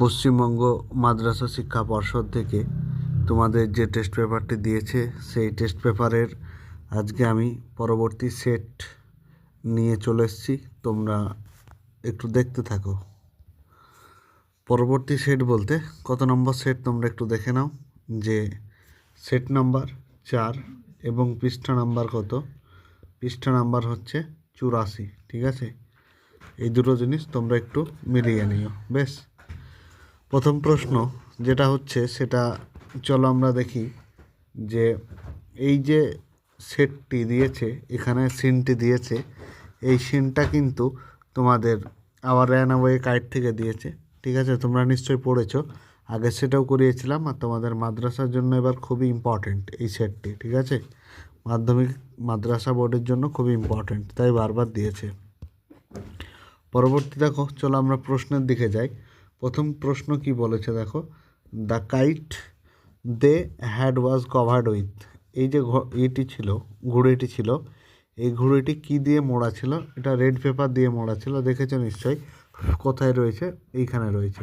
পশ্চিমবঙ্গ মাদ্রাসা শিক্ষা পর্ষদ থেকে তোমাদের যে টেস্ট পেপারটি দিয়েছে, সেই টেস্ট পেপারের আজকে আমি পরবর্তী সেট নিয়ে চলে এসেছি। তোমরা একটু দেখতে থাকো। পরবর্তী সেট বলতে কত নম্বর সেট তোমরা একটু দেখে নাও, যে সেট নাম্বার চার এবং পৃষ্ঠা নাম্বার কত? পৃষ্ঠা নাম্বার হচ্ছে চুরাশি, ঠিক আছে? এই দুটো জিনিস তোমরা একটু মিলিয়ে নিও, বেশ? প্রথম প্রশ্ন যেটা হচ্ছে সেটা, চলো আমরা দেখি যে এই যে সেটটি দিয়েছে, এখানে সিনটি দিয়েছে, এই সিনটা কিন্তু তোমাদের আবার র্যানওয়ে কাইট থেকে দিয়েছে, ঠিক আছে? তোমরা নিশ্চয়ই পড়েছো। আগে সেটাও করিয়েছিলাম আর তোমাদের মাদ্রাসার জন্য এবার খুবই ইম্পর্টেন্ট এই সেটটি, ঠিক আছে? মাধ্যমিক, মাদ্রাসা বোর্ডের জন্য খুবই ইম্পর্টেন্ট তাই বারবার দিয়েছে। পরবর্তী দেখো, চলো আমরা প্রশ্নের দিকে যাই। প্রথম প্রশ্ন কি বলেছে দেখো? The kite they had was covered with এই যে ইয়েটি ছিল, ঘুড়িটি ছিল, এই ঘুড়িটি কি দিয়ে মোড়া ছিল? এটা রেড পেপার দিয়ে মোড়া ছিল, দেখেছ নিশ্চয়ই? কোথায় রয়েছে? এইখানে রয়েছে।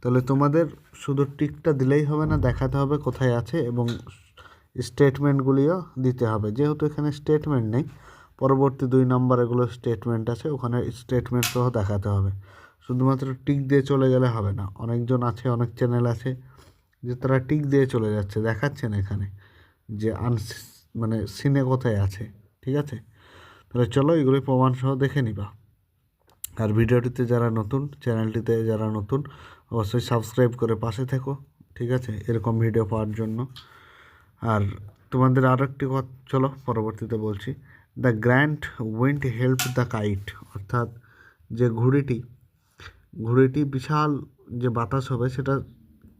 তাহলে তোমাদের শুধু টিকটা দিলেই হবে না, দেখাতে হবে কোথায় আছে এবং স্টেটমেন্টগুলিও দিতে হবে। যেহেতু এখানে স্টেটমেন্ট নেই, পরবর্তী দুই নম্বর এগুলো স্টেটমেন্ট আছে, ওখানে স্টেটমেন্ট সহ দেখাতে হবে। শুধুমাত্র টিক দিয়ে চলে গেলে হবে না। অনেকজন আছে, অনেক চ্যানেল আছে, যে তারা টিক দিয়ে চলে যাচ্ছে। দেখাচ্ছেন এখানে যে আন মানে সিনে কোথায় আছে, ঠিক আছে? তাহলে চলো এগুলি প্রমাণ সহ দেখে নিবা। আর ভিডিওটিতে যারা নতুন চ্যানেলটিতে যারা নতুন, অবশ্যই সাবস্ক্রাইব করে পাশে থেকো, ঠিক আছে? এরকম ভিডিও পাওয়ার জন্য। আর তোমাদের আরও একটি কথা চলো, পরবর্তীতে বলছি। The grand wind help the kite অর্থাৎ যে ঘুড়িটি ঘুড়িটি বিশাল যে বাতাস হবে, সেটা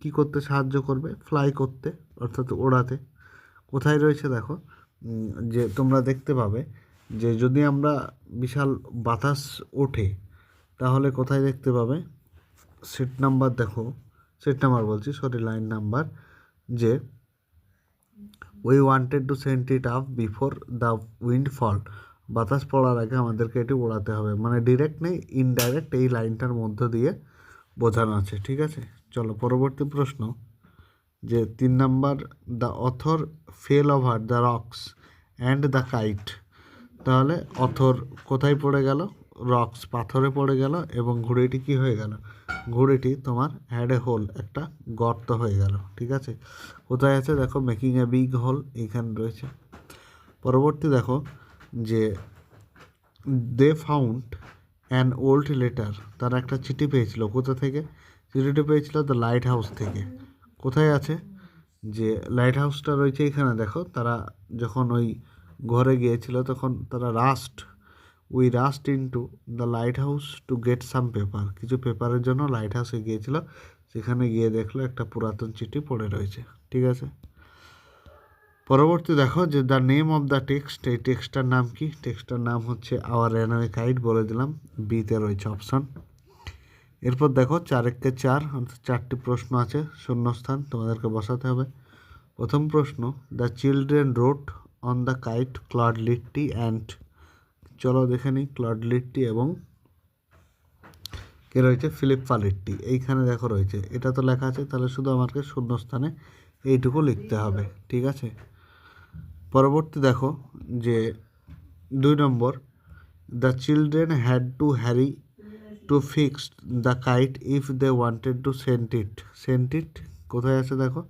কি করতে সাহায্য করবে? ফ্লাই করতে, অর্থাৎ ওড়াতে। কোথায় রয়েছে দেখো যে তোমরা দেখতে পাবে যে যদি আমরা বিশাল বাতাস ওঠে, তাহলে কোথায় দেখতে পাবে? সিট নাম্বার দেখো সিট নাম্বার বলছি সরি লাইন নাম্বার যে we wanted to send it up before the wind fall বাতাস পড়ার আগে আমাদেরকে এটি ওড়াতে হবে। মানে ডিরেক্ট নেই ইনডাইরেক্ট এই লাইনটার মধ্য দিয়ে বোঝানো আছে, ঠিক আছে? চলো, পরবর্তী প্রশ্ন। যে তিন number the author fell over the rocks and the kite তাহলে অথর কোথায় পড়ে গেল? রক্স পাথরে পড়ে গেল এবং ঘুড়িটি কি হয়ে গেল? ঘুড়িটি তোমার হ্যাড এ হোল একটা গর্ত হয়ে গেল, ঠিক আছে? কোথায় আছে? দেখো মেকিং এ বিগ হোল এইখানে রয়েছে। পরবর্তী দেখো যে they found an old letter তারা একটা চিঠি পেয়েছিল। কোথা থেকে? চিঠিটি পেয়েছিল দ্য লাইট হাউস থেকে। কোথায় আছে? যে লাইট হাউসটা রয়েছে এখানে, দেখো। তারা যখন ওই ঘরে গিয়েছিল, তখন তারা rushed we rushed into the lighthouse to get some paper কিছু পেপারের জন্য লাইট হাউসে গিয়েছিল। সেখানে গিয়ে দেখল একটা পুরাতন চিঠি পড়ে রয়েছে। ঠিক আছে? পরবর্তী দেখো যে the name of the text এই টেক্সটার নাম কি? টেক্সটার নাম হচ্ছে আওয়ার রেনওয়ে কাইট বলে দিলাম বিতে রয়েছে অপশান এরপর দেখো চারেককে চার, অর্থাৎ চারটি প্রশ্ন আছে, শূন্যস্থান তোমাদেরকে বসাতে হবে। প্রথম প্রশ্ন the children rode on the kite Claude little and চলো দেখে নিই ক্লড লিটটি এবং কে রয়েছে? ফিলিপ ফালিটটি এইখানে দেখো রয়েছে। এটা তো লেখা আছে, তাহলে শুধু আমাকে শূন্যস্থানে এইটুকু লিখতে হবে, ঠিক আছে? পরবর্তী দেখো যে দুই number the children had to hurry to fix the kite if they wanted to send it send it কোথায় আছে দেখো?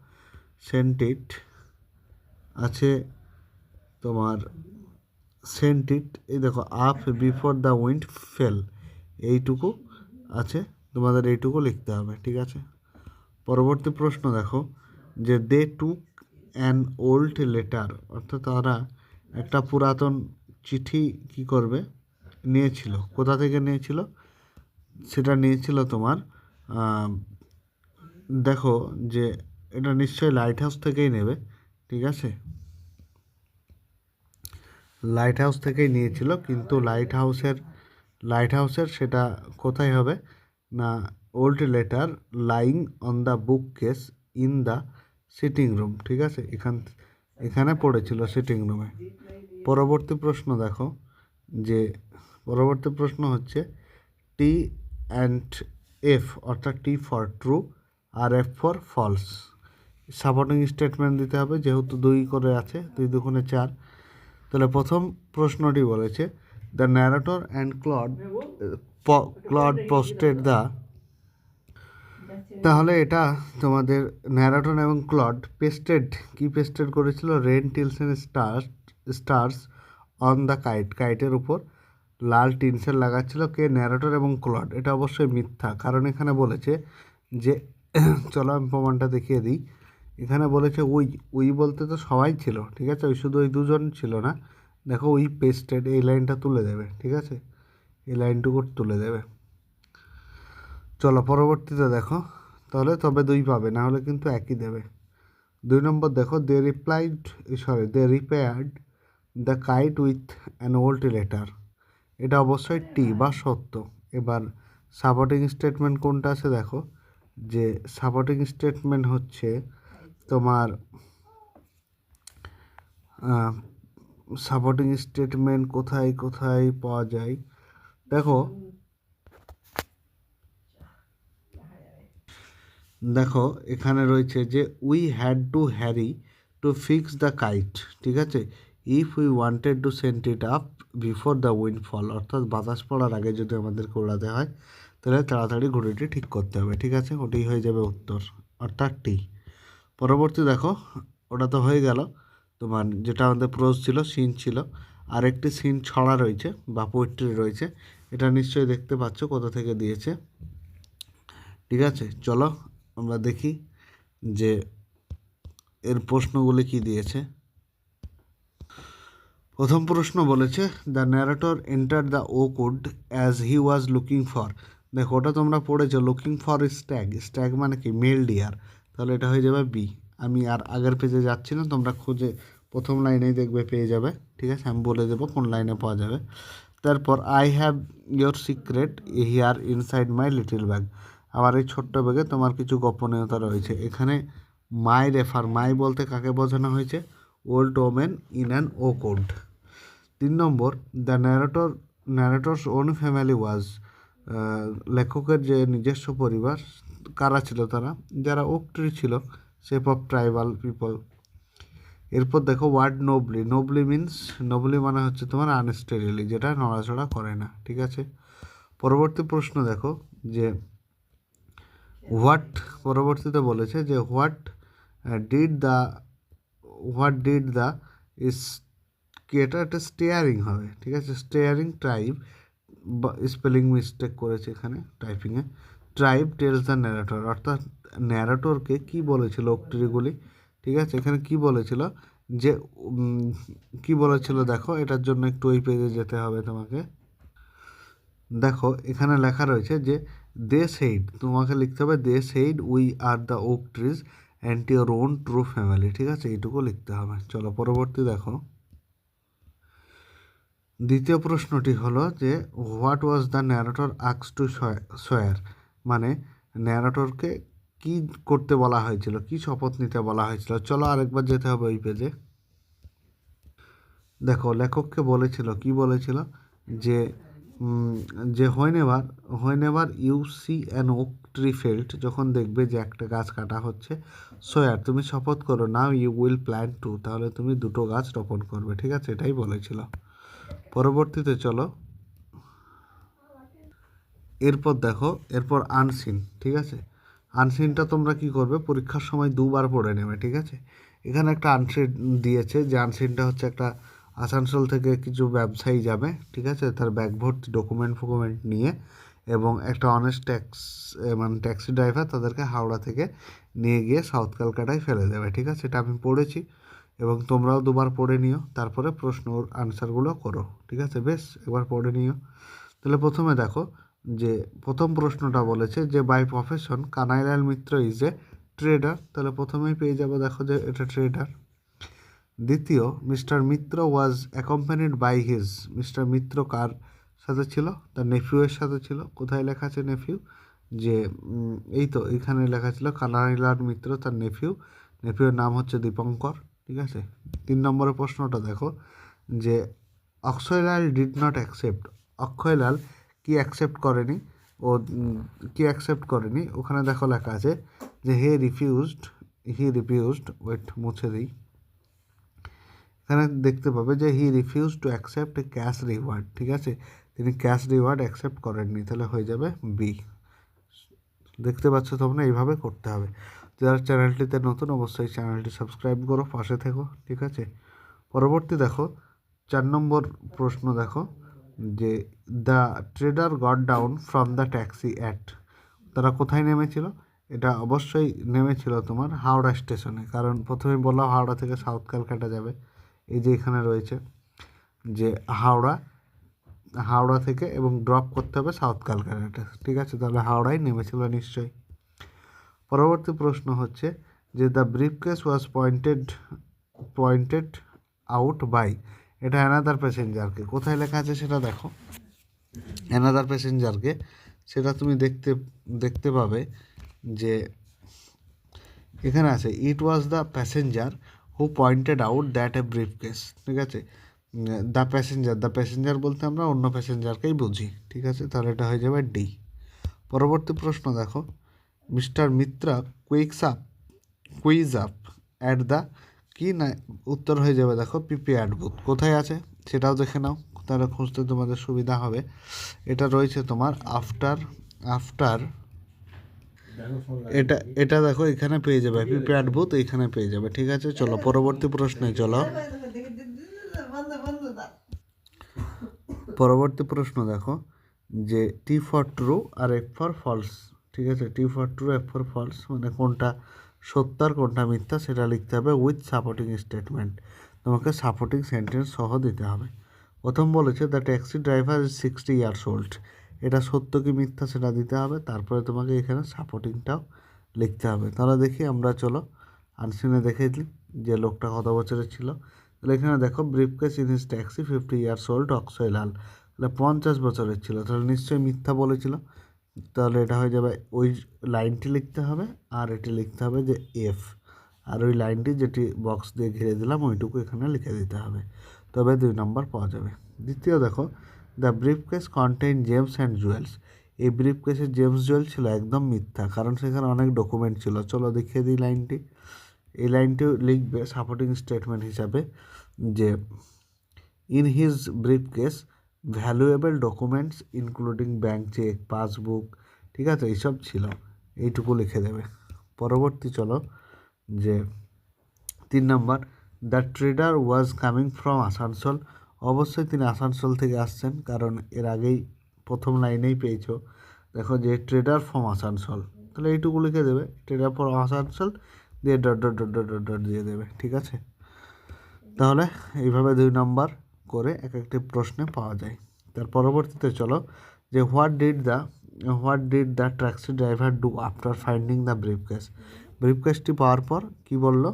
সেন্ট ইট আছে তোমার সেন্ট ইট এই দেখো up before the wind fell এইটুকু আছে, তোমাদের এইটুকু লিখতে হবে, ঠিক আছে? পরবর্তী প্রশ্ন দেখো, যে they took an old letter অর্থাৎ তারা একটা পুরাতন চিঠি কি করবে? নিয়েছিল। কোথা থেকে নিয়েছিল? সেটা নিয়েছিল তোমার দেখো যে এটা নিশ্চয়ই লাইট হাউস থেকেই নেবে, ঠিক আছে? লাইট হাউস থেকেই নিয়েছিল, কিন্তু লাইট হাউসের লাইট হাউসের সেটা কোথায় হবে? না old letter lying on the bookcase in the sitting room ঠিক আছে? এখান, এখানে পড়েছিল সিটিং রুমে পরবর্তী প্রশ্ন দেখো, যে পরবর্তী প্রশ্ন হচ্ছে টি অ্যান্ড এফ অর্থাৎ T for true R F for false supporting statement দিতে হবে, যেহেতু দুই করে আছে, দুই দুগুণে চার। তাহলে প্রথম প্রশ্নটি বলেছে the narrator and Claude Claude posted the তাহলে এটা তোমাদের ন্যারাটন এবং ক্লড পেস্টেড, কি পেস্টেড করেছিল? Red tinsel stars stars on the kite কাইটের উপর লাল টিনসেল লাগাচ্ছিল কে? ন্যারেটর এবং ক্লড। এটা অবশ্যই মিথ্যা, কারণ এখানে বলেছে যে, চলো আমি প্রমাণটা দেখিয়ে দিই। এখানে বলেছে উই উই বলতে তো সবাই ছিল, ঠিক আছে? ওই শুধু ওই দুজন ছিল না। দেখো উই পেস্টেড, এই লাইনটা তুলে দেবে, ঠিক আছে? এই লাইনটুকু তুলে দেবে। চলো পরবর্তীতে দেখো। তাহলে তবে দুই পাবে, না হলে কিন্তু একই দেবে। দুই নম্বর দেখো they replied sorry they repaired the kite with an old letter এটা অবশ্যই টি বা সত্য। এবার সাপোর্টিং স্টেটমেন্ট কোনটা আছে দেখো, যে সাপোর্টিং স্টেটমেন্ট হচ্ছে তোমার সাপোর্টিং স্টেটমেন্ট কোথায় কোথায় পাওয়া যায়। দেখো দেখো, এখানে রয়েছে যে we had to hurry to fix the kite ঠিক আছে? If we wanted to send it up before the windfall অর্থাৎ বাতাস পড়ার আগে যদি আমাদেরকে ওড়াতে হয়, তাহলে তাড়াতাড়ি ঘুড়িটি ঠিক করতে হবে, ঠিক আছে? ওটাই হয়ে যাবে উত্তর, অর্থাৎ টি পরবর্তী দেখো, ওটা তো হয়ে গেল। তোমার যেটা আমাদের প্রোজ ছিল সিন ছিল, আরেকটি সিন ছড়া রয়েছে বা পোয়েট্রি রয়েছে, এটা নিশ্চয়ই দেখতে পাচ্ছ কোথা থেকে দিয়েছে। ঠিক আছে, চলো আমরা দেখি যে এর প্রশ্নগুলি কি দিয়েছে। প্রথম প্রশ্ন বলেছে the narrator enter the oak wood as he was looking for দেখো, ওটা তোমরা পড়েছো লুকিং ফর স্ট্যাগ স্ট্যাগ মানে কি? মেল ডিয়ার তাহলে এটা হয়ে যাবে বি আমি আর আগের পেজে যাচ্ছি না, তোমরা খুঁজে প্রথম লাইনেই দেখবে, পেয়ে যাবে। ঠিক আছে? আমি বলে দেবো কোন লাইনে পাওয়া যাবে। তারপর I have your secret here inside my little bag আবার এই ছোট্ট ব্যাগে তোমার কিছু গোপনীয়তা রয়েছে। এখানে মাই রেফার মাই বলতে কাকে বোঝানো হয়েছে? Old women in an oak wood তিন নম্বর the narrator narrator's own family was লেখকের যে নিজস্ব পরিবার, কারা ছিল তারা? যারা ওক ট্রি ছিল শেপ অফ ট্রাইবাল পিপল এরপর দেখো ওয়ার্ড নোবলি নোবলি মিন্স নোবলি মানে হচ্ছে তোমার আনস্টেরিলি যেটা নড়াচড়া করে না, ঠিক আছে? পরবর্তী প্রশ্ন দেখো, যে হোয়াট পরবর্তীতে বলেছে যে what did the what did the is এটা একটা স্টেয়ারিং হবে, ঠিক আছে? স্টেয়ারিং ট্রাইব, বা স্পেলিং মিস্টেক করেছে এখানে টাইপিংয়ে ট্রাইব টেলস দ্য ন্যারেটর, অর্থাৎ ন্যারেটরকে কী বলেছিল অক্টরিগুলি ঠিক আছে? এখানে কি বলেছিল যে কি বলেছিল দেখো, এটার জন্য একটু ওই পেজে যেতে হবে তোমাকে। দেখো, এখানে লেখা রয়েছে যে দে সেইড তোমাকে লিখতে হবে they said we are the oak trees and your own true family ঠিক আছে? এইটুকু লিখতে হবে। চলো, পরবর্তী দেখো। দ্বিতীয় প্রশ্নটি হলো যে what was the narrator asks to swear মানে ন্যারেটরকে কি করতে বলা হয়েছিল? কি শপথ নিতে বলা হয়েছিল? চলো আরেকবার যেতে হবে ওই পেজে দেখো, লেখককে বলেছিল, কি বলেছিল? যে যে whenever whenever you see an oak tree felt যখন দেখবে যে একটা গাছ কাটা হচ্ছে সোয়ার তুমি শপথ করো now you will plan to তাহলে তুমি দুটো গাছ রোপণ করবে, ঠিক আছে? এটাই বলেছিল। পরবর্তীতে চলো। এরপর দেখো, এরপর আনসিন ঠিক আছে? আনসিনটা তোমরা কি করবে? পরীক্ষার সময় দুবার পড়ে নেবে, ঠিক আছে? এখানে একটা আনসিন দিয়েছে, যে আনসিনটা হচ্ছে একটা আসানসোল থেকে কিছু ব্যবসায়ী যাবে, ঠিক আছে? তার ব্যাগ ভর্তি ডকুমেন্ট ফকুমেন্ট নিয়ে এবং একটা অনেস্ট ট্যাক্স মানে ট্যাক্সি ড্রাইভার তাদেরকে হাওড়া থেকে নিয়ে গিয়ে সাউথ ক্যালকাটায় ফেলে দেবে, ঠিক আছে? এটা আমি পড়েছি এবং তোমরাও দুবার পড়ে নিও, তারপরে প্রশ্ন আনসারগুলো করো, ঠিক আছে? বেশ, এবার পড়ে নিও। তাহলে প্রথমে দেখো যে প্রথম প্রশ্নটা বলেছে যে by profession Kanailal Mitra is a trader তাহলে প্রথমেই পেয়ে যাব, দেখো যে এটা ট্রেডার দ্বিতীয়, mister Mitra was accompanied by his mister Mitra কার সাথে ছিল? তার নেফিউয়ের সাথে ছিল। কোথায় লেখা আছে নেফিউ? যে এই তো, এখানে লেখা ছিল কানাইলাল মিত্র, তার নেফিউ। নেফিউর নাম হচ্ছে দীপঙ্কর, ঠিক আছে? তিন নম্বরের প্রশ্নটা দেখো, যে, Akshaylal did not accept Akshaylal কি অ্যাকসেপ্ট করেনি? ও কি অ্যাকসেপ্ট করেনি? ওখানে দেখো লেখা আছে যে he refused he refused wait মুছে দিই। এখানে দেখতে পাবে যে he refuse to accept cash reward ঠিক আছে? তিনি ক্যাশ রিওয়ার্ড অ্যাকসেপ্ট করেননি, তাহলে হয়ে যাবে বি দেখতে পাচ্ছ তোমরা, এইভাবে করতে হবে। যারা চ্যানেলটিতে নতুন, অবশ্যই চ্যানেলটি সাবস্ক্রাইব করো, পাশে থেকো, ঠিক আছে? পরবর্তী দেখো, চার নম্বর প্রশ্ন দেখো, যে the trader got down from the taxi at তারা কোথায় নেমেছিল? এটা অবশ্যই নেমেছিল তোমার হাওড়া স্টেশনে, কারণ প্রথমে বললাম হাওড়া থেকে সাউথ ক্যালকাটা যাবে। এই যে এখানে রয়েছে যে হাওড়া হাওড়া থেকে এবং ড্রপ করতে হবে সাউথ ক্যালকাটা ঠিক আছে? তাহলে হাওড়ায় নেমেছিল নিশ্চয়ই। পরবর্তী প্রশ্ন হচ্ছে যে the briefcase was pointed pointed out by এটা অ্যানাদার প্যাসেঞ্জারকে কোথায় লেখা আছে সেটা দেখো। অ্যানাদার প্যাসেঞ্জারকে সেটা তুমি দেখতে দেখতে পাবে যে এখানে আছে it was the passenger who pointed out that a briefcase ঠিক আছে? দ্য প্যাসেঞ্জার দ্য প্যাসেঞ্জার বলতে আমরা অন্য প্যাসেঞ্জারকেই বুঝি, ঠিক আছে? তাহলে এটা হয়ে যাবে ডি পরবর্তী প্রশ্ন দেখো। Mister Mitra quicks up quiz up at the কি না, উত্তর হয়ে যাবে দেখো পিপি অ্যাড বুথ কোথায় আছে? সেটাও দেখে নাও, তাহলে খুঁজতে তোমাদের সুবিধা হবে। এটা রয়েছে তোমার আফটার আফটার এটা এটা দেখো, এখানে পেয়ে যাবে। পিপি প্যাড বুথ এখানে পেয়ে যাবে, ঠিক আছে? চলো, পরবর্তী প্রশ্নে চলো। পরবর্তী প্রশ্ন দেখো, যে T for true or F for false ঠিক আছে? T for true F for false মানে কোনটা সত্য আর কোনটা মিথ্যা, সেটা লিখতে হবে উইথ সাপোর্টিং স্টেটমেন্ট তোমাকে সাপোর্টিং সেন্টেন্স সহ দিতে হবে। প্রথম বলেছে the taxi driver is sixty years old এটা সত্য কি মিথ্যা সেটা দিতে হবে, তারপরে তোমাকে এখানে সাপোর্টিংটাও লিখতে হবে। তাহলে দেখি আমরা চলো আনসিনে দেখে দিই যে লোকটা কত বছরের ছিল। তাহলে এখানে দেখো briefcase in his taxi fifty years old Akshaylal তাহলে পঞ্চাশ বছরের ছিল, তাহলে নিশ্চয়ই মিথ্যা বলেছিল। তাহলে এটা হয়ে যাবে ওই লাইনটি লিখতে হবে আর এটি লিখতে হবে যে এফ আর ওই লাইনটি যেটি বক্স দিয়ে ঘিরে দিলাম, ওইটুকু এখানে লিখে দিতে হবে। তবে দুই নম্বর পাওয়া যাবে। দ্বিতীয় দেখো the briefcase contain gems and jewels এই ব্রিফ কেসে জেমস জুয়েল ছিল একদম মিথ্যা, কারণ সেখানে অনেক ডকুমেন্ট ছিল। চলো দেখিয়ে দিই লাইনটি। এই লাইনটিও লিখবে সাপোর্টিং স্টেটমেন্ট হিসাবে যে in his briefcase valuable documents including bank cheque passbook ঠিক আছে, এইসব ছিল। এইটুকু লিখে দেবে। পরবর্তী চলো, যে, তিন number the trader was coming from Asansol অবশ্যই তিনি আসানসোল থেকে আসছেন, কারণ এর আগেই প্রথম লাইনেই পেয়েছ। দেখো যে ট্রেডার ফর্ম আসানসোল। তাহলে এইটুকু লিখে দেবে ট্রেডার ফ্রম আসানসোল, দিয়ে dot dot dot dot dot দিয়ে দেবে, ঠিক আছে? তাহলে এইভাবে দুই নম্বর করে এক একটি প্রশ্নে পাওয়া যায়। তার পরবর্তীতে চলো, যে what did the what did the taxi driver do after finding the briefcase brief পাওয়ার পর কী বলল?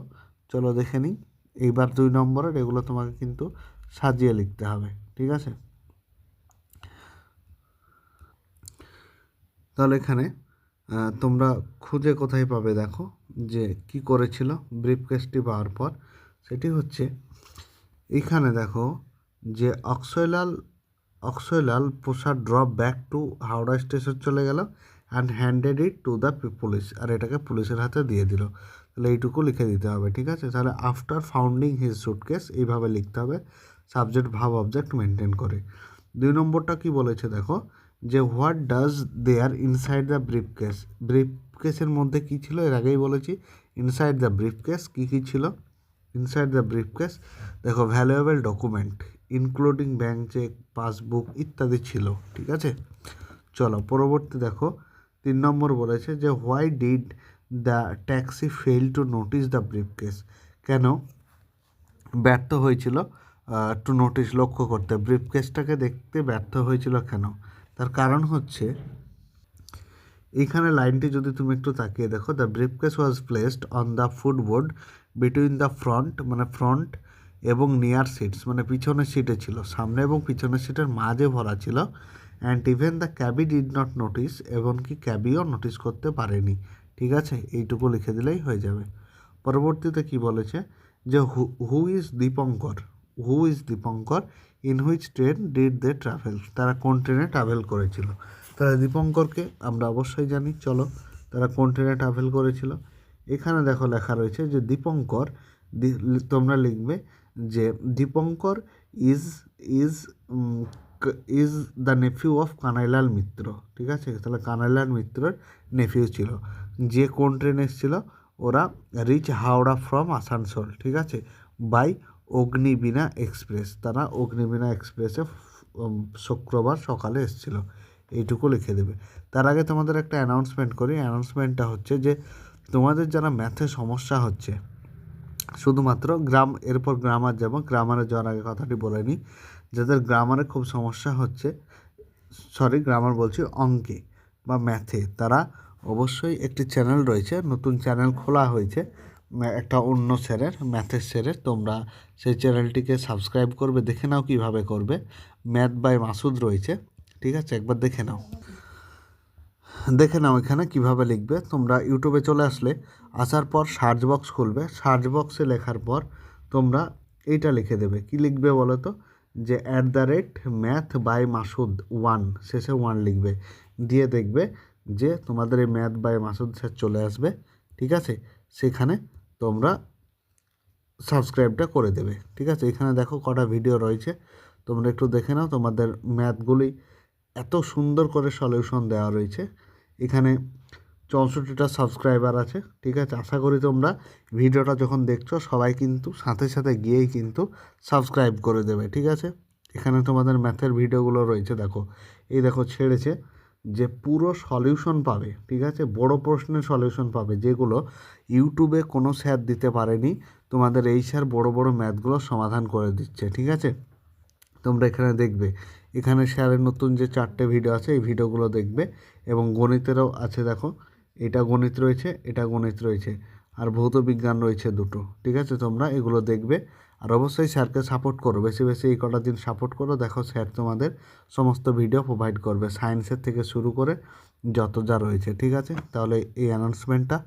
চলো দেখে নিই। এইবার দুই নম্বরের, এগুলো তোমাকে কিন্তু সাজিয়ে লিখতে হবে, ঠিক আছে? তাহলে এখানে তোমরা খুঁজে কোথায় পাবে দেখো যে কি করেছিল ব্রিফ কেসটি পাওয়ার পর। সেটি হচ্ছে, এখানে দেখো যে Akshaylal Akshaylal Prasad drop back to Howrah station চলে গেল and handed it to the police আর এটাকে পুলিশের হাতে দিয়ে দিল। তাহলে এইটুকু লিখে দিতে হবে, ঠিক আছে? তাহলে আফটার ফাউন্ডিং হিজ সুটকেস এইভাবে লিখতে হবে। সাবজেক্ট ভাব অবজেক্ট মেনটেন করে। দুই নম্বরটা কি বলেছে দেখো? যে what does there inside the briefcase brief কেসের মধ্যে কী ছিল? এর আগেই বলেছি ইনসাইড দ্য ব্রিফ কেস কী কী ছিল? ইনসাইড দ্য ব্রিফ কেস দেখো valuable document including bank cheque passbook ইত্যাদি ছিল, ঠিক আছে? চলো পরবর্তী দেখো, তিন নম্বর বলেছে যে why did the taxi fail to notice the briefcase কেন? ব্যর্থ হয়েছিল। টু নোটিস লক্ষ্য করতে। ব্রিফ কেসটাকে দেখতে ব্যর্থ হয়েছিল কেন? তার কারণ হচ্ছে এইখানে লাইনটি যদি তুমি একটু তাকিয়ে দেখো the briefcase was placed on the footboard between the front মানে ফ্রন্ট এবং নিয়ার সিটস মানে পিছনের সিটে ছিল, সামনে এবং পিছনের সিটের মাঝে ভরা ছিল and even the cabbie did not notice এমনকি ক্যাবিও নোটিস করতে পারেনি। ঠিক আছে? এইটুকু লিখে দিলেই হয়ে যাবে। পরবর্তীতে কি বলেছে? যে who who is Dipankar who is Dipankar in which train did they travel তারা কোন ট্রেনে ট্রাভেল করেছিল? তারা দীপঙ্করকে আমরা অবশ্যই জানি। চলো, তারা কোন ট্রেনে ট্রাভেল করেছিল? এখানে দেখো লেখা রয়েছে যে দীপঙ্কর তোমরা লিখবে যে Dipankar is is is the nephew of Kanailal Mitra ঠিক আছে? তাহলে কানাইলাল মিত্রর নেফিউ ছিল। যে কোন ট্রেন এসেছিল? ওরা রিচ হাওড়া ফ্রম আসানসোল ঠিক আছে? By Agnibina Express. তারা অগ্নিবীণা এক্সপ্রেসে শুক্রবার সকালে এসেছিল। এইটুকু লিখে দেবে। তার আগে তোমাদের একটা অ্যানাউন্সমেন্ট করি। অ্যানাউন্সমেন্টটা হচ্ছে যে, তোমাদের যারা ম্যাথে সমস্যা হচ্ছে, শুধুমাত্র গ্রাম, এরপর গ্রামার যাব। গ্রামারে যাওয়ার আগে কথাটি বলে নিই। যাদের গ্রামারে খুব সমস্যা হচ্ছে সরি গ্রামার বলছি অঙ্কে বা ম্যাথে তারা অবশ্যই একটি চ্যানেল রয়েছে। নতুন চ্যানেল খোলা হয়েছে। একটা অন্য স্যারের, ম্যাথের স্যারের, তোমরা সেই চ্যানেলটিকে সাবস্ক্রাইব করবে, দেখে নাও কীভাবে করবে। ম্যাথ বাই মাসুদ রয়েছে, ঠিক আছে? একবার দেখে নাও। দেখে নাও এখানে কীভাবে লিখবে। তোমরা ইউটিউবে চলে আসলে, আসার পর সার্চ বক্স খুলবে। সার্চ বক্সে লেখার পর তোমরা এইটা লিখে দেবে। কি লিখবে বলো তো? যে at the rate math by Masud one শেষে ওয়ান লিখবে। দিয়ে দেখবে যে তোমাদের এই ম্যাথ বাই মাসুদ স্যার চলে আসবে, ঠিক আছে? সেখানে তোমরা সাবস্ক্রাইবটা করে দেবে। ঠিক আছে? এখানে দেখো কটা ভিডিও রয়েছে। তোমরা একটু দেখে নাও তোমাদের ম্যাথগুলি। এত সুন্দর করে সলিউশন দেওয়া রয়েছে। এখানে চৌষট্টিটা সাবস্ক্রাইবার আছে। ঠিক আছে? আশা করি তোমরা ভিডিওটা যখন দেখছ, সবাই কিন্তু সাথে সাথে গিয়েই কিন্তু সাবস্ক্রাইব করে দেবে। ঠিক আছে? এখানে তোমাদের ম্যাথের ভিডিওগুলো রয়েছে, দেখো। এই দেখো ছেড়েছে যে পুরো সলিউশন পাবে। ঠিক আছে? বড় প্রশ্নের সলিউশন পাবে যেগুলো ইউটিউবে কোনো স্যার দিতে পারেনি। তোমাদের এই স্যার বড় বড় ম্যাথগুলো সমাধান করে দিচ্ছে, ঠিক আছে? তোমরা এখানে দেখবে, এখানে স্যারের নতুন যে চারটে ভিডিও আছে, এই ভিডিওগুলো দেখবে এবং গণিতেরও আছে, দেখো। এটা গণিত রয়েছে, এটা গণিত রয়েছে আর ভৌত বিজ্ঞান রয়েছে দুটো, ঠিক আছে? তোমরা এগুলো দেখবে আর অবশ্যই স্যারকে সাপোর্ট করো। বেশি বেশি এই কটা দিন সাপোর্ট করো, দেখো স্যার তোমাদের সমস্ত ভিডিও প্রোভাইড করবে। সায়েন্সের থেকে শুরু করে যত যা রয়েছে, ঠিক আছে? তাহলে এই অ্যানাউন্সমেন্টটা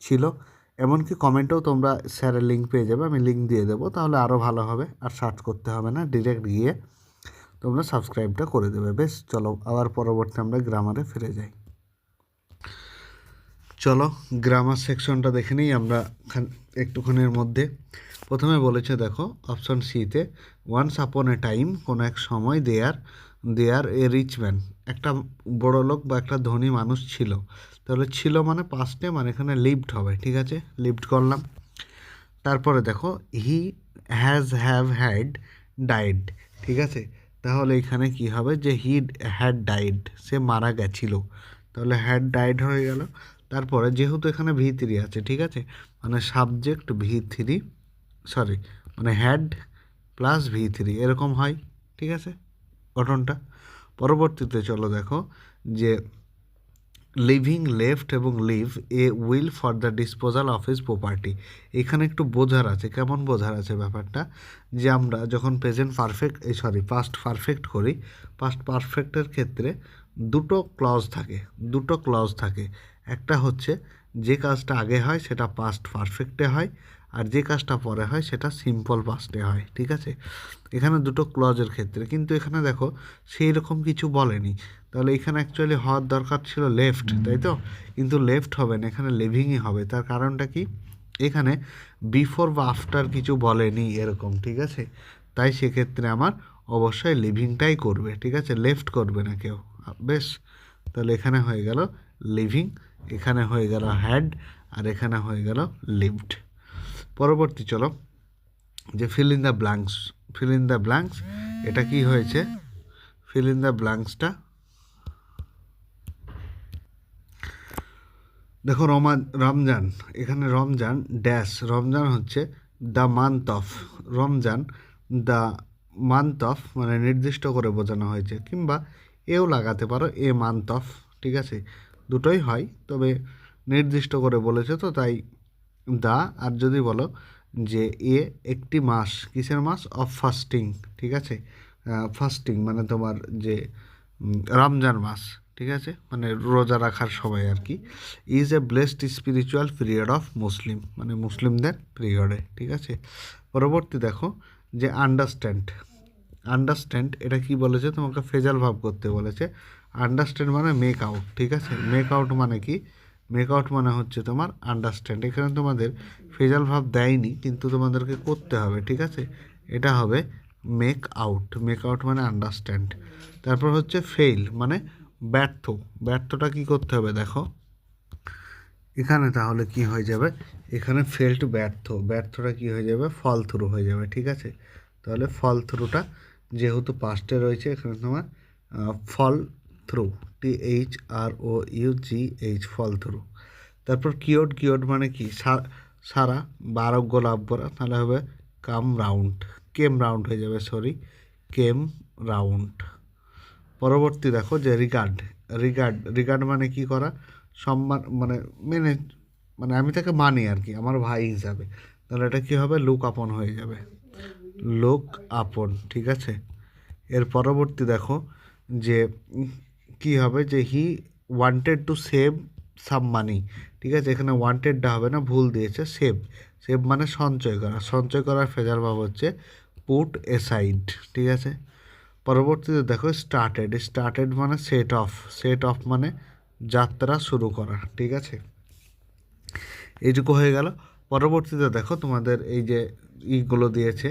ছিল। এমনকি কমেন্টেও তোমরা স্যারের লিঙ্ক পেয়ে যাবে, আমি লিঙ্ক দিয়ে দেবো, তাহলে আরও ভালো হবে। আর সার্চ করতে হবে না ডিরেক্ট গিয়ে তোমরা সাবস্ক্রাইবটা করে দেবে। বেশ, চলো, আবার পরবর্তী আমরা গ্রামারে ফিরে যাই। চলো গ্রামার সেকশনটা দেখে নিই আমরা খান- একটুখানির মধ্যে। প্রথমে বলেছে, দেখো অপশন সিতে ওয়ান্স আপন এ টাইম কোনো এক সময় দেয়ার দেয়ার এ রিচ ম্যান একটা বড় লোক বা একটা ধনী মানুষ ছিল। তাহলে ছিল মানে পাস্টে মানে এখানে লিভড হবে, ঠিক আছে? লিভড করলাম। তারপরে দেখো he has have had died ঠিক আছে? তাহলে এখানে কি হবে যে হি হ্যাড ডাইড সে মারা গেছিল। তাহলে হ্যাড ডাইড হয়ে গেল। তারপরে যেহেতু এখানে ভি থ্রি আছে, ঠিক আছে? মানে সাবজেক্ট ভি থ্রি সরি মানে হ্যাড প্লাস ভি থ্রি এরকম হয়, ঠিক আছে? গঠনটা। পরবর্তীতে চলো দেখো যে লিভিং লেফট এবং leave a will for the disposal of his property এখানে একটু বোঝার আছে, কেমন বোঝার আছে ব্যাপারটা? যে আমরা যখন present perfect sorry past perfect করি পাস্ট পারফেক্টের ক্ষেত্রে দুটো ক্লজ থাকে, দুটো ক্লজ থাকে। একটা হচ্ছে যে কাজটা আগে হয় সেটা পাস্ট পারফেক্টে হয়, আর যে কাজটা পরে হয় সেটা সিম্পল পাস্টে হয়, ঠিক আছে? এখানে দুটো ক্লজের ক্ষেত্রে। কিন্তু এখানে দেখো সেই রকম কিছু বলেনি। তাহলে এখানে অ্যাকচুয়ালি হওয়ার দরকার ছিল লেফট তাই তো কিন্তু লেফট হবে না এখানে লিভিংই হবে। তার কারণটা কি? এখানে বিফোর বা আফটার কিছু বলেনি এরকম ঠিক আছে? তাই সেক্ষেত্রে আমার অবশ্যই লিভিংটাই করবে ঠিক আছে? লেফট করবে না কেউ। বেশ। তাহলে এখানে হয়ে গেল লিভিং এখানে হয়ে গেল হ্যাড আর এখানে হয়ে গেল লিভড পরবর্তী চলো যে fill in the blanks fill in the blanks এটা কি হয়েছে? ফিল ইন দ্য ব্ল্যাঙ্কসটা দেখো রমা, রমজান, এখানে রমজান ড্যাশ রমজান হচ্ছে the month of Ramzan the month of মানে নির্দিষ্ট করে বোঝানো হয়েছে, কিংবা এও লাগাতে পারো এ মান্থ অফ ঠিক আছে? দুটোই হয়, তবে নির্দিষ্ট করে বলেছে তো, তাই দা আর যদি বলো যে এ একটি মাস, কিসের মাস? অফ ফাস্টিং ঠিক আছে? ফাস্টিং মানে তোমার যে রমজান মাস। ঠিক আছে? মানে রোজা রাখার সময় আর কি is a blessed spiritual period of Muslim মানে মুসলিমদের পিরিয়ডে ঠিক আছে? পরবর্তী দেখো, যে আন্ডারস্ট্যান্ড আন্ডারস্ট্যান্ড এটা কি বলেছে? তোমাকে ফেজাল ভাব করতে বলেছে। আন্ডারস্ট্যান্ড মানে মেক আউট ঠিক আছে? মেক আউট মানে কি? মেক আউট মানে হচ্ছে তোমার আন্ডারস্ট্যান্ড এখানে তোমাদের ফেজাল ভাব দেয়নি, কিন্তু তোমাদেরকে করতে হবে, ঠিক আছে? এটা হবে মেক আউট মেক আউট মানে আন্ডারস্ট্যান্ড তারপর হচ্ছে ফেইল মানে ব্যর্থ। ব্যর্থটা কি করতে হবে দেখো। এখানে তাহলে কি হয়ে যাবে? এখানে ফেল্ট ব্যর্থ। ব্যর্থটা কি হয়ে যাবে? ফল থ্রু হয়ে যাবে, ঠিক আছে? তাহলে ফল থ্রুটা যেহেতু পাস্টে রয়েছে, এখানে তোমার fall through T H R O U G H fall through তারপর কিওড কিওড মানে কি? সারা বা আরোগ্য লাভ করা, তাহলে হবে কাম রাউন্ড কেম রাউন্ড হয়ে যাবে সরি কেম রাউন্ড পরবর্তী দেখো যে রিগার্ড রিগার্ড রিগার্ড মানে কি করা? সম্মান মানে মেনে মানে আমি তাকে মানি আর কি, আমার ভাই হিসাবে। তাহলে এটা কী হবে? লুক আপন হয়ে যাবে। লোক আপন, ঠিক আছে? এর পরবর্তী দেখো যে কি হবে? যে he wanted to save some money ঠিক আছে? এখানে ওয়ান্টেডটা হবে না, ভুল দিয়েছে সেভ সেভ মানে সঞ্চয় করা। সঞ্চয় করার ফেজার ভাব হচ্ছে পুট এসাইড ঠিক আছে? পরবর্তীতে দেখো স্টার্টেড স্টার্টেড মানে সেট অফ সেট অফ মানে যাত্রা শুরু করা, ঠিক আছে? এইটুকু হয়ে গেল। পরবর্তীতে দেখো তোমাদের এই যে ইগুলো দিয়েছে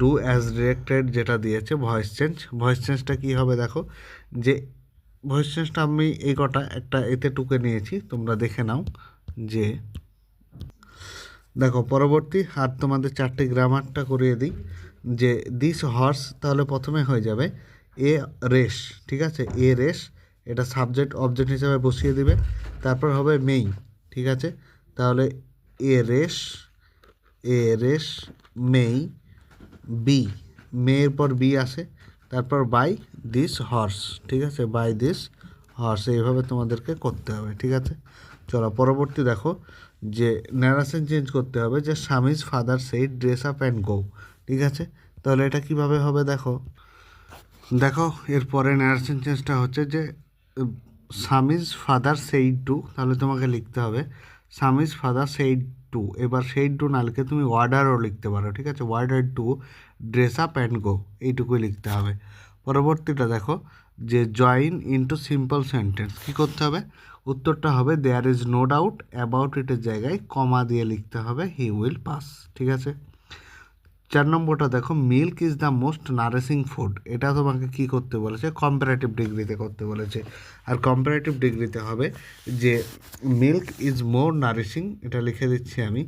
ডু অ্যাজ ডিরেক্টেড যেটা দিয়েছে ভয়েস চেঞ্জ ভয়েস চেঞ্জটা কী হবে দেখো? যে ভয়েস চেঞ্জটা আমি এই কটা একটা এতে টুকে নিয়েছি, তোমরা দেখে নাও যে দেখো পরবর্তী আর তোমাদের চারটে গ্রামারটা করিয়ে দিই। যে দিস হর্স তাহলে প্রথমে হয়ে যাবে এ রেস ঠিক আছে? এ রেস এটা সাবজেক্ট অবজেক্ট হিসাবে বসিয়ে দিবে। তারপর হবে মেই ঠিক আছে? তাহলে a race a race may be মেয়ের পর বি আসে। তারপর বাই দিস হর্স ঠিক আছে? বাই দিস হর্স এইভাবে তোমাদেরকে করতে হবে, ঠিক আছে? চলো, পরবর্তী দেখো, যে ন্যারেশন চেঞ্জ করতে হবে যে Swami's father said dress up and go ঠিক আছে? তাহলে এটা কীভাবে হবে দেখো। দেখো এরপরে ন্যারেশন চেঞ্জটা হচ্ছে যে স্বামীজ ফাদার সেইড টু তাহলে তোমাকে লিখতে হবে স্বামীজ ফাদার সেইড টু এবার সেইড টু না লিখে তুমি ওয়ার্ডারও লিখতে পারো, ঠিক আছে? Order to dress up and go এইটুকুই লিখতে হবে। পরবর্তীটা দেখো, যে জয়েন ইনটু সিম্পল সেন্টেন্স কী করতে হবে? উত্তরটা হবে there is no doubt about ইটের জায়গায় কমা দিয়ে লিখতে হবে হি উইল পাস ঠিক আছে? চার নম্বরটা দেখো milk is the most nourishing food এটা তোমাকে কি করতে বলেছে? কম্পারেটিভ ডিগ্রিতে করতে বলেছে। আর কম্পারেটিভ ডিগ্রিতে হবে যে মিল্ক ইজ মোর নারিশিং এটা লিখে দিচ্ছি আমি,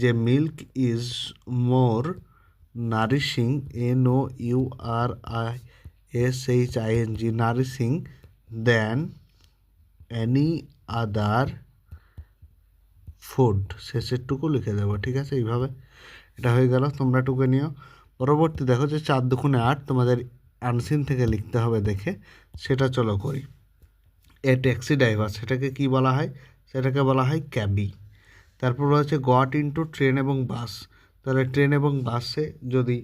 যে milk is more nourishing N O U R I S H I N G nourishing than any other food শেষেরটুকু লিখে দেবো, ঠিক আছে? এইভাবে এটা হয়ে গেল, তোমরা টুকে নিও। পরবর্তী দেখো যে চার দুখুনে আট তোমাদের আনসিন থেকে লিখতে হবে দেখে, সেটা চলো করি। এ ট্যাক্সি ড্রাইভার সেটাকে কি বলা হয়? সেটাকে বলা হয় ক্যাবি। তারপর রয়েছে গট ইনটু ট্রেন এবং বাস তাহলে ট্রেন এবং বাসে যদি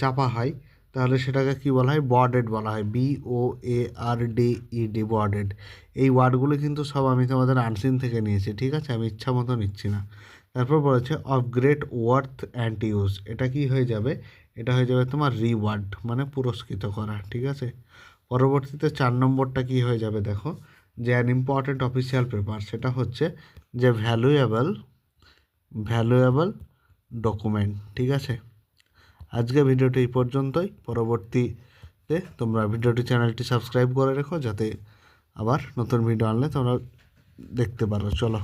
চাপা হয়, তাহলে সেটাকে কি বলা হয়? বর্ডেড বলা হয়। B O A R D E D boarded এই ওয়ার্ডগুলো কিন্তু সব আমি তোমাদের আনসিন থেকে নিয়েছি, ঠিক আছে? আমি ইচ্ছা মতো নিচ্ছি না। তারপর বলেছে of great worth and use এটা কি হয়ে যাবে? এটা হয়ে যাবে তোমার রিওয়ার্ড মানে পুরস্কৃত করা, ঠিক আছে? পরবর্তীতে চার নম্বরটা কি হয়ে যাবে দেখো? যে অ্যান ইম্পর্ট্যান্ট অফিসিয়াল পেপার সেটা হচ্ছে যে ভ্যালুয়েবল ভ্যালুয়েবল ডকুমেন্ট ঠিক আছে? আজকে ভিডিওটি এই পর্যন্তই। পরবর্তীতে তোমরা ভিডিওটি, চ্যানেলটি সাবস্ক্রাইব করে রেখো, যাতে আবার নতুন ভিডিও আনলে তোমরা দেখতে পারো। চলো।